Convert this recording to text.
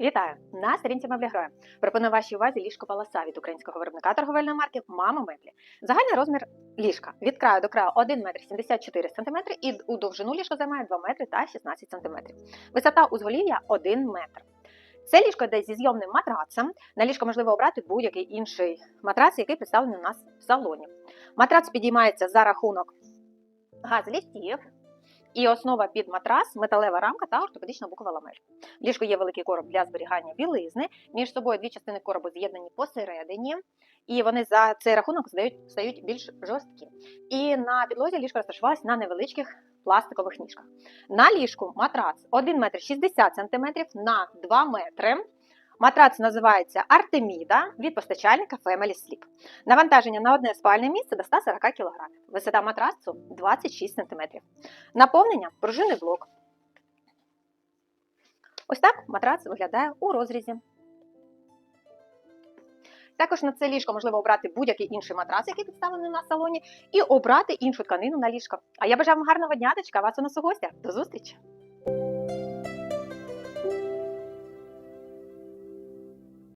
Вітаю! На сторінці Меблігроя. Пропоную вашій увазі ліжко паласа від українського виробника торговельної марки Мама Меблі. Загальний розмір ліжка від краю до краю 1 метр 74 см і у довжину ліжко займає 2 метри та 16 см. Висота узголів'я 1 метр. Це ліжко йде зі зйомним матрацем. На ліжко можливо обрати будь-який інший матрац, який представлений у нас в салоні. Матрац підіймається за рахунок газліфтів. І основа під матрас, металева рамка та ортопедична букова ламель. В ліжку є великий короб для зберігання білизни. Між собою дві частини коробу з'єднані посередині, і вони за цей рахунок стають, стають більш жорсткі. І на підлозі ліжко розташувалось на невеличких пластикових ніжках. На ліжку матрац 1 метр 60 см на 2 метри. Матрац називається Артеміда від постачальника Family Sleep. Навантаження на одне спальне місце до 140 кг. Висота матрацу 26 см. Наповнення пружинний блок. Ось так матрац виглядає у розрізі. Також на це ліжко можливо обрати будь-який інший матрац, який представлений на салоні, і обрати іншу тканину на ліжко. А я бажаю вам гарного дня, дочка, вас у нас у гостях. До зустрічі!